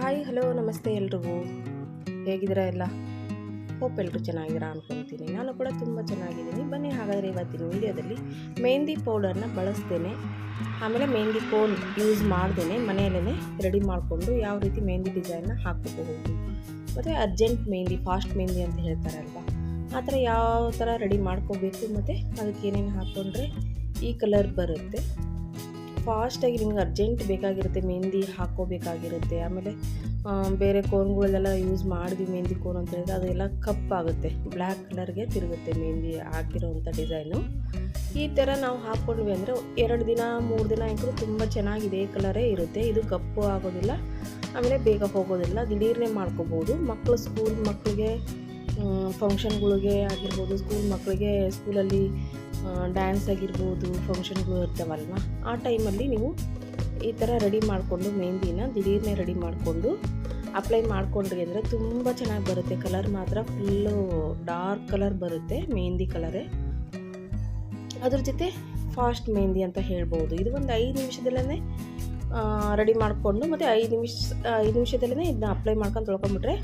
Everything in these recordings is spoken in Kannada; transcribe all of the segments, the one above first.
ಹಾಯ್, ಹಲೋ, ನಮಸ್ತೆ ಎಲ್ರಿಗೂ. ಹೇಗಿದ್ದೀರಾ ಎಲ್ಲ? ಹೋಪ್ ಎಲ್ಲರೂ ಚೆನ್ನಾಗಿದ್ದೀರಾ ಅನ್ಕೊತೀನಿ. ನಾನು ಕೂಡ ತುಂಬ ಚೆನ್ನಾಗಿದ್ದೀನಿ. ಬನ್ನಿ ಹಾಗಾದರೆ ಇವತ್ತಿನ ವೀಡಿಯೋದಲ್ಲಿ ಮೆಹಂದಿ ಪೌಡರ್ನ ಬಳಸ್ತೇನೆ. ಆಮೇಲೆ ಮೆಹಂದಿ ಕೋನ್ ಯೂಸ್ ಮಾಡ್ದೇನೆ. ಮನೆಯಲ್ಲೇ ರೆಡಿ ಮಾಡಿಕೊಂಡು ಯಾವ ರೀತಿ ಮೆಹಂದಿ ಡಿಸೈನ್ನ ಹಾಕ್ಕೋಬಹುದು. ಮತ್ತು ಅರ್ಜೆಂಟ್ ಮೆಹಂದಿ ಫಾಸ್ಟ್ ಮೆಹಂದಿ ಅಂತ ಹೇಳ್ತಾರಲ್ವ? ಆ ಥರ ಯಾವ ಥರ ರೆಡಿ ಮಾಡ್ಕೋಬೇಕು? ಮತ್ತು ಅದಕ್ಕೆ ಏನೇನು ಹಾಕ್ಕೊಂಡ್ರೆ ಈ ಕಲರ್ ಬರುತ್ತೆ. ಫಾಸ್ಟಾಗಿ ನಿಮ್ಗೆ ಅರ್ಜೆಂಟ್ ಬೇಕಾಗಿರುತ್ತೆ ಮೆಹಂದಿ ಹಾಕೋಬೇಕಾಗಿರುತ್ತೆ ಆಮೇಲೆ ಬೇರೆ ಕೋನ್ಗಳೆಲ್ಲ ಯೂಸ್ ಮಾಡಿದ್ವಿ ಮೆಹಂದಿ ಕೋನ್ ಅಂತ ಹೇಳಿದ್ರೆ ಅದೆಲ್ಲ ಕಪ್ಪಾಗುತ್ತೆ ಬ್ಲ್ಯಾಕ್ ಕಲರ್ಗೆ ತಿರುಗುತ್ತೆ ಮೆಹಂದಿ ಹಾಕಿರೋವಂಥ ಡಿಸೈನು ಈ ಥರ ನಾವು ಹಾಕ್ಕೊಂಡ್ವಿ ಅಂದರೆ ಎರಡು ದಿನ, ಮೂರು ದಿನ ಅಂತೂ ತುಂಬ ಚೆನ್ನಾಗಿ ಇದೇ ಕಲರೇ ಇರುತ್ತೆ. ಇದು ಕಪ್ಪು ಆಗೋದಿಲ್ಲ, ಆಮೇಲೆ ಬೇಗ ಹೋಗೋದಿಲ್ಲ, ದಿಢೀರ್ನೇ ಮಾಡ್ಕೋಬೋದು. ಮಕ್ಕಳು ಸ್ಕೂಲ್ ಮಕ್ಕಳಿಗೆ ಫಂಕ್ಷನ್ಗಳಿಗೆ ಆಗಿರ್ಬೋದು ಸ್ಕೂಲ್ ಮಕ್ಕಳಿಗೆ ಸ್ಕೂಲಲ್ಲಿ ಡ್ಯಾನ್ಸ್ ಆಗಿರ್ಬೋದು ಫಂಕ್ಷನ್ಗಳು ಇರ್ತಾವಲ್ವ? ಆ ಟೈಮಲ್ಲಿ ನೀವು ಈ ಥರ ರೆಡಿ ಮಾಡಿಕೊಂಡು ಮೆಹಂದಿನ ದಿಢೀರನ್ನೇ ರೆಡಿ ಮಾಡಿಕೊಂಡು ಅಪ್ಲೈ ಮಾಡಿಕೊಂಡ್ರಿ ಅಂದರೆ ತುಂಬ ಚೆನ್ನಾಗಿ ಬರುತ್ತೆ. ಕಲರ್ ಮಾತ್ರ ಫುಲ್ಲು ಡಾರ್ಕ್ ಕಲರ್ ಬರುತ್ತೆ ಮೆಹಂದಿ ಕಲರೇ ಅದ್ರ ಜೊತೆ ಫಾಸ್ಟ್ ಮೆಹಂದಿ ಅಂತ ಹೇಳ್ಬೋದು. ಇದು ಒಂದು ಐದು ನಿಮಿಷದಲ್ಲೇ ರೆಡಿ ಮಾಡಿಕೊಂಡು ಮತ್ತು ಐದು ನಿಮಿಷ, ಐದು ನಿಮಿಷದಲ್ಲೇ ಇದನ್ನ ಅಪ್ಲೈ ಮಾಡ್ಕೊಂಡು ತೊಳ್ಕೊಂಬಿಟ್ರೆ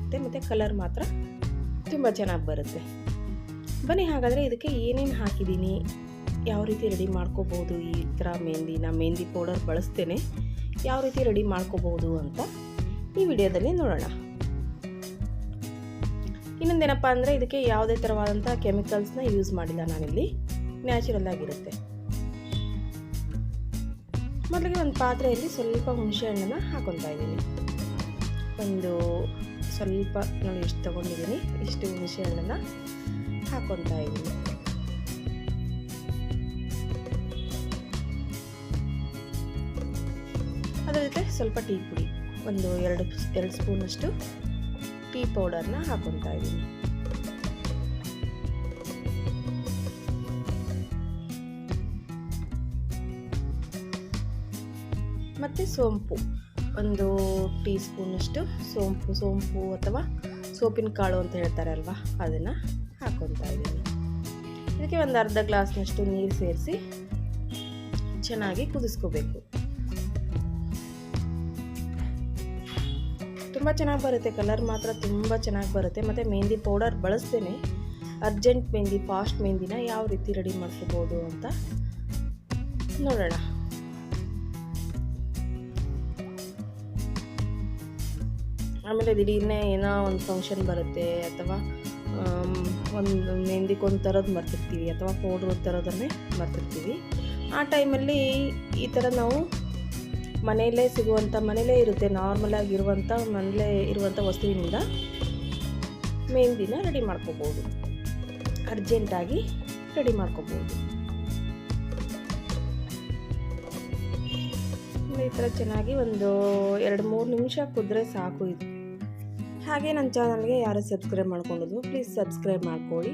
ಮತ್ತು ಮತ್ತು ಕಲರ್ ಮಾತ್ರ ತುಂಬ ಚೆನ್ನಾಗಿ ಬರುತ್ತೆ. ಬನ್ನಿ ಹಾಗಾದರೆ ಇದಕ್ಕೆ ಏನೇನು ಹಾಕಿದ್ದೀನಿ? ಯಾವ ರೀತಿ ರೆಡಿ ಮಾಡ್ಕೋಬೋದು ಈ ಥರ ಮೆಹಂದಿನ ಮೆಹಂದಿ ಪೌಡರ್ ಬಳಸ್ತೇನೆ. ಯಾವ ರೀತಿ ರೆಡಿ ಮಾಡ್ಕೋಬೋದು ಅಂತ ಈ ವಿಡಿಯೋದಲ್ಲಿ ನೋಡೋಣ. ಇನ್ನೊಂದೇನಪ್ಪ ಅಂದರೆ ಇದಕ್ಕೆ ಯಾವುದೇ ಥರವಾದಂಥ ಕೆಮಿಕಲ್ಸ್ನ ಯೂಸ್ ಮಾಡಿಲ್ಲ ನಾನಿಲ್ಲಿ. ನ್ಯಾಚುರಲ್ ಆಗಿರುತ್ತೆ. ಮೊದಲಿಗೆ ಒಂದು ಪಾತ್ರೆಯಲ್ಲಿ ಸ್ವಲ್ಪ ಹುಣಸೆ ಹಣ್ಣನ್ನು ಹಾಕೊತಾ ಇದ್ದೀನಿ. ಒಂದು ಸ್ವಲ್ಪ ನಾನು ಎಷ್ಟು ತೊಗೊಂಡಿದ್ದೀನಿ. ಇಷ್ಟು ಹುಣಸೆ ಹಣ್ಣನ್ನು ಹಾಕೊತಾ ಅದರ ಜೊತೆ ಸ್ವಲ್ಪ ಟೀ ಪುಡಿ. ಒಂದು ಎರಡು ಎರಡು ಸ್ಪೂನಷ್ಟು ಟೀ ಪೌಡರ್ನ ಹಾಕೊತಾ ಇದ್ದೀನಿ ಮತ್ತು ಸೋಂಪು. ಒಂದು ಟೀ ಸ್ಪೂನಷ್ಟು ಸೋಂಪು ಸೋಂಪು ಅಥವಾ ಸೋಪಿನ ಕಾಳು ಅಂತ ಅಲ್ವಾ ಅದನ್ನು ಹಾಕೊತಾ ಇದ್ದೀನಿ. ಇದಕ್ಕೆ ಒಂದು ಅರ್ಧ ಗ್ಲಾಸ್ನಷ್ಟು ನೀರು ಸೇರಿಸಿ ಚೆನ್ನಾಗಿ ಕುದಿಸ್ಕೋಬೇಕು. ತುಂಬ ಚೆನ್ನಾಗಿ ಬರುತ್ತೆ, ಕಲರ್ ಮಾತ್ರ ತುಂಬ ಚೆನ್ನಾಗಿ ಬರುತ್ತೆ. ಮತ್ತು ಮೆಹಂದಿ ಪೌಡರ್ ಬಳಸ್ತೇನೆ. ಅರ್ಜೆಂಟ್ ಮೆಹಂದಿ, ಫಾಸ್ಟ್ ಮೆಹಂದಿನ ಯಾವ ರೀತಿ ರೆಡಿ ಮಾಡ್ಕೋಬೋದು ಅಂತ ನೋಡೋಣ. ಆಮೇಲೆ ದಿಢೀರ್ನೇ ಏನೋ ಒಂದು ಫಂಕ್ಷನ್ ಬರುತ್ತೆ ಅಥವಾ ಒಂದು ಮೆಹಂದಿಗೊಂದು ಥರದ್ದು ಮರ್ತಿರ್ತೀವಿ ಅಥವಾ ಪೌಡ್ರ್ ಥರದನ್ನೇ ಮರ್ತಿರ್ತೀವಿ. ಆ ಟೈಮಲ್ಲಿ ಈ ಥರ ನಾವು ಮನೆಯಲ್ಲೇ ಸಿಗುವಂಥ ಮನೆಯಲ್ಲೇ ಇರುತ್ತೆ ನಾರ್ಮಲಾಗಿ ಇರುವಂಥ ಮನೆಯಲ್ಲೇ ಇರುವಂಥ ವಸ್ತುವಿನಿಂದ ಮೆಹಂದಿನ ರೆಡಿ ಮಾಡ್ಕೋಬೋದು. ಅರ್ಜೆಂಟಾಗಿ ರೆಡಿ ಮಾಡ್ಕೋಬೋದು. ಈ ಥರ ಚೆನ್ನಾಗಿ ಒಂದು ಎರಡು ಮೂರು ನಿಮಿಷ ಕುದ್ರೆ ಸಾಕು ಇದು. ಹಾಗೆ ನನ್ನ ಚಾನಲ್ಗೆ ಯಾರು ಸಬ್ಸ್ಕ್ರೈಬ್ ಮಾಡ್ಕೊಂಡಿದ್ರು ಪ್ಲೀಸ್ ಸಬ್ಸ್ಕ್ರೈಬ್ ಮಾಡ್ಕೊಳ್ಳಿ.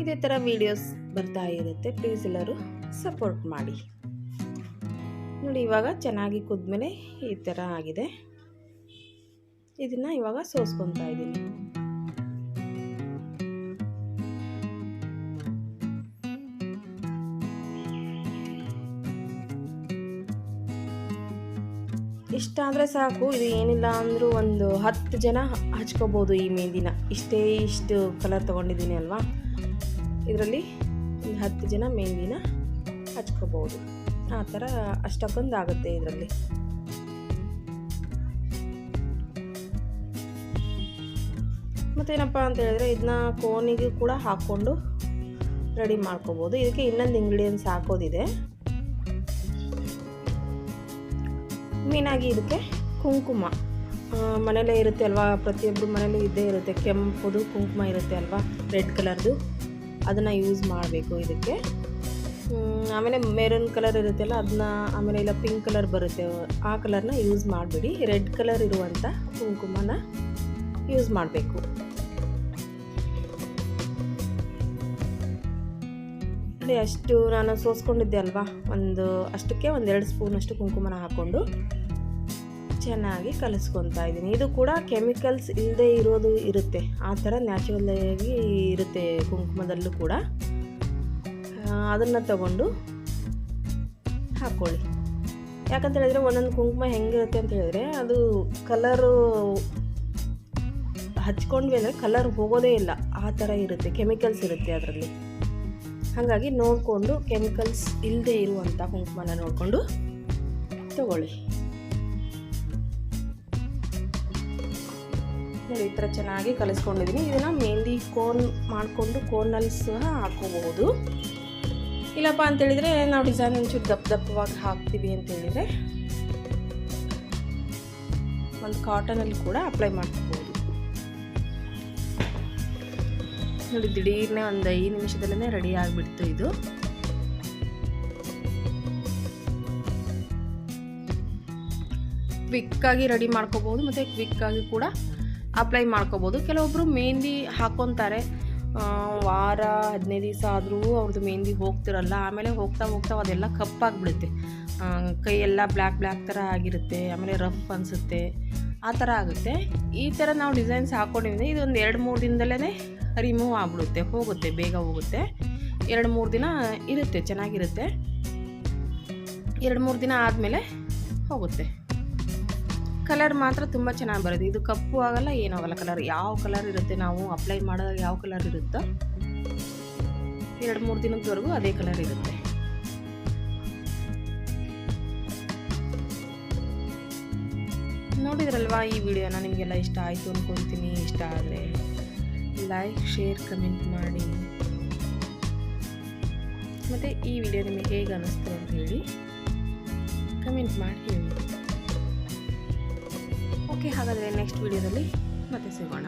ಇದೇ ಥರ ವೀಡಿಯೋಸ್ ಬರ್ತಾ ಇರುತ್ತೆ. ಪ್ಲೀಸ್ ಎಲ್ಲರೂ ಸಪೋರ್ಟ್ ಮಾಡಿ. ನೋಡಿ, ಇವಾಗ ಚೆನ್ನಾಗಿ ಕುದ್ಮೇಲೆ ಈ ಥರ ಆಗಿದೆ. ಇದನ್ನು ಇವಾಗ ಸೋಸ್ಕೊತಾ ಇದ್ದೀನಿ. ಇಷ್ಟ ಆದರೆ ಸಾಕು. ಇದು ಏನಿಲ್ಲ ಅಂದರೂ ಒಂದು ಹತ್ತು ಜನ ಹಚ್ಕೋಬೋದು ಈ ಮೆಹಂದಿನ. ಇಷ್ಟೇ ಇಷ್ಟು ಕಲರ್ ತೊಗೊಂಡಿದ್ದೀನಿ ಅಲ್ವಾ? ಇದರಲ್ಲಿ ಒಂದು ಹತ್ತು ಜನ ಮೆಹಂದಿನ ಹಚ್ಕೋಬೋದು. ಆ ಥರ ಅಷ್ಟಕ್ಕೊಂದು ಆಗುತ್ತೆ ಇದರಲ್ಲಿ. ಮತ್ತೇನಪ್ಪ ಅಂತ ಹೇಳಿದ್ರೆ ಇದನ್ನ ಕೋನಿಗೆ ಕೂಡ ಹಾಕ್ಕೊಂಡು ರೆಡಿ ಮಾಡ್ಕೋಬೋದು. ಇದಕ್ಕೆ ಇನ್ನೊಂದು ಇಂಗ್ರೀಡಿಯೆಂಟ್ಸ್ ಹಾಕೋದಿದೆ. ಮೇನಾಗಿ ಇದಕ್ಕೆ ಕುಂಕುಮ. ಮನೇಲೇ ಇರುತ್ತೆ ಅಲ್ವಾ? ಪ್ರತಿಯೊಬ್ಬರು ಮನೇಲೂ ಇದ್ದೇ ಇರುತ್ತೆ. ಕೆಂಪುದು ಕುಂಕುಮ ಇರುತ್ತೆ ಅಲ್ವಾ? ರೆಡ್ ಕಲರ್ದು ಅದನ್ನು ಯೂಸ್ ಮಾಡಬೇಕು ಇದಕ್ಕೆ. ಆಮೇಲೆ ಮೆರೂನ್ ಕಲರ್ ಇರುತ್ತಲ್ಲ, ಅದನ್ನ, ಆಮೇಲೆ ಇಲ್ಲ ಪಿಂಕ್ ಕಲರ್ ಬರುತ್ತೆ. ಆ ಕಲರ್ನ ಯೂಸ್ ಮಾಡಬೇಡಿ. ರೆಡ್ ಕಲರ್ ಇರುವಂಥ ಕುಂಕುಮನ ಯೂಸ್ ಮಾಡಬೇಕು. ಅದೇ ಅಷ್ಟು ನಾನು ಸೋಸ್ಕೊಂಡಿದ್ದೆ ಅಲ್ವಾ? ಒಂದು, ಅಷ್ಟಕ್ಕೆ ಒಂದೆರಡು ಸ್ಪೂನಷ್ಟು ಕುಂಕುಮನ ಹಾಕ್ಕೊಂಡು. ಚೆನ್ನಾಗಿ ಕಲಿಸ್ಕೊತಾ ಇದ್ದೀನಿ. ಇದು ಕೂಡ ಕೆಮಿಕಲ್ಸ್ ಇಲ್ಲದೆ ಇರೋದು ಇರುತ್ತೆ. ಆ ಥರ ನ್ಯಾಚುರಲಾಗಿ ಇರುತ್ತೆ ಕುಂಕುಮದಲ್ಲೂ ಕೂಡ. ಅದನ್ನು ತಗೊಂಡು ಹಾಕ್ಕೊಳ್ಳಿ ಯಾಕಂತ ಹೇಳಿದ್ರೆ ಒಂದೊಂದು ಕುಂಕುಮ ಹೆಂಗಿರುತ್ತೆ ಅಂತ ಹೇಳಿದ್ರೆ ಅದು ಕಲರು ಹಚ್ಕೊಂಡ್ವಿ ಅಂದರೆ ಕಲರ್ ಹೋಗೋದೇ ಇಲ್ಲ. ಆ ಥರ ಇರುತ್ತೆ. ಕೆಮಿಕಲ್ಸ್ ಇರುತ್ತೆ ಅದರಲ್ಲಿ. ಹಾಗಾಗಿ ನೋಡಿಕೊಂಡು ಕೆಮಿಕಲ್ಸ್ ಇಲ್ಲದೆ ಇರುವಂಥ ಕುಂಕುಮನ ನೋಡಿಕೊಂಡು ತಗೊಳ್ಳಿ. ನೋಡಿ ಈ ಥರ ಚೆನ್ನಾಗಿ ಕಲಿಸ್ಕೊಂಡಿದ್ದೀನಿ. ಇದನ್ನು ಮೆಹಂದಿ ಕೋನ್ ಮಾಡಿಕೊಂಡು ಕೋನಲ್ಲಿ ಸಹ ಹಾಕೋಬಹುದು. ಇಲ್ಲಪ್ಪ ಅಂತೇಳಿದರೆ ನಾವು ಡಿಸೈನ್ ಒಂಚೂರು ದಪ್ಪ ದಪ್ಪವಾಗಿ ಹಾಕ್ತೀವಿ ಅಂತೇಳಿದರೆ ಒಂದು ಕಾಟನಲ್ಲಿ ಕೂಡ ಅಪ್ಲೈ ಮಾಡ್ಕೋಬೋದು ನೋಡಿ, ದಿಢೀರ್ನೆ ಒಂದು ಐದು ನಿಮಿಷದಲ್ಲೇ ರೆಡಿ ಆಗಿಬಿಡ್ತು ಇದು. ಕ್ವಿಕ್ಕಾಗಿ ರೆಡಿ ಮಾಡ್ಕೋಬೋದು ಮತ್ತು ಕ್ವಿಕ್ಕಾಗಿ ಕೂಡ ಅಪ್ಲೈ ಮಾಡ್ಕೋಬೋದು. ಕೆಲವೊಬ್ಬರು ಮೆಹಂದಿ ಹಾಕ್ಕೊತಾರೆ ವಾರ, ಹದಿನೈದು ದಿವಸ ಆದರೂ ಅವ್ರದ್ದು ಮೆಹಂದಿ ಹೋಗ್ತಿರಲ್ಲ, ಆಮೇಲೆ ಹೋಗ್ತಾ ಹೋಗ್ತಾ ಅದೆಲ್ಲ ಕಪ್ಪಾಗಿಬಿಡುತ್ತೆ. ಕೈಯೆಲ್ಲ ಬ್ಲ್ಯಾಕ್ ಬ್ಲ್ಯಾಕ್ ಥರ ಆಗಿರುತ್ತೆ, ಆಮೇಲೆ ರಫ್ ಅನಿಸುತ್ತೆ, ಆ ಥರ ಆಗುತ್ತೆ. ಈ ಥರ ನಾವು ಡಿಸೈನ್ಸ್ ಹಾಕ್ಕೊಂಡಿದ್ರೆ ಇದೊಂದು ಎರಡು ಮೂರು ದಿನದಲ್ಲೇ ರಿಮೂವ್ ಆಗಿಬಿಡುತ್ತೆ, ಹೋಗುತ್ತೆ, ಬೇಗ ಹೋಗುತ್ತೆ. ಎರಡು ಮೂರು ದಿನ ಇರುತ್ತೆ, ಚೆನ್ನಾಗಿರುತ್ತೆ. ಎರಡು ಮೂರು ದಿನ ಆದಮೇಲೆ ಹೋಗುತ್ತೆ. ಕಲರ್ ಮಾತ್ರ ತುಂಬ ಚೆನ್ನಾಗಿ ಬರುತ್ತೆ. ಇದು ಕಪ್ಪು ಆಗಲ್ಲ ಏನಾಗಲ್ಲ ಕಲರ್ ಯಾವ ಕಲರ್ ಇರುತ್ತೆ ನಾವು ಅಪ್ಲೈ ಮಾಡಿದಾಗ ಯಾವ ಕಲರ್ ಇರುತ್ತೋ ಎರಡು ಮೂರು ದಿನದವರೆಗೂ ಅದೇ ಕಲರ್ ಇರುತ್ತೆ. ನೋಡಿದ್ರಲ್ವಾ ಈ ವಿಡಿಯೋನ? ನಿಮಗೆಲ್ಲ ಇಷ್ಟ ಆಯಿತು ಅಂದ್ಕೊಳ್ತೀನಿ ಇಷ್ಟ ಆದರೆ ಲೈಕ್ ಶೇರ್ ಕಮೆಂಟ್ ಮಾಡಿ. ಮತ್ತು ಈ ವಿಡಿಯೋ ನಿಮಗೆ ಹೇಗೆ ಅನ್ನಿಸ್ತು ಅಂತ ಹೇಳಿ ಕಮೆಂಟ್ ಮಾಡಿ ಹೇಳಿ. ಓಕೆ ಹಾಗಾದರೆ ನೆಕ್ಸ್ಟ್ ವಿಡಿಯೋದಲ್ಲಿ ಮತ್ತೆ ಸಿಗೋಣ.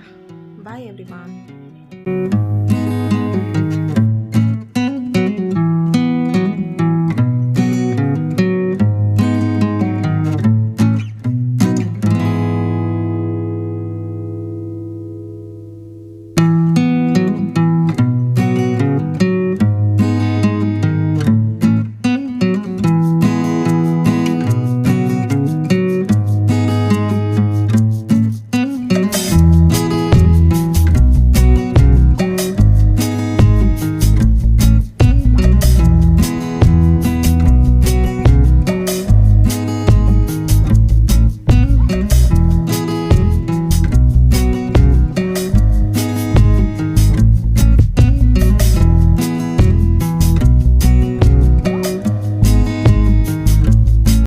ಬಾಯ್ ಎವ್ರಿ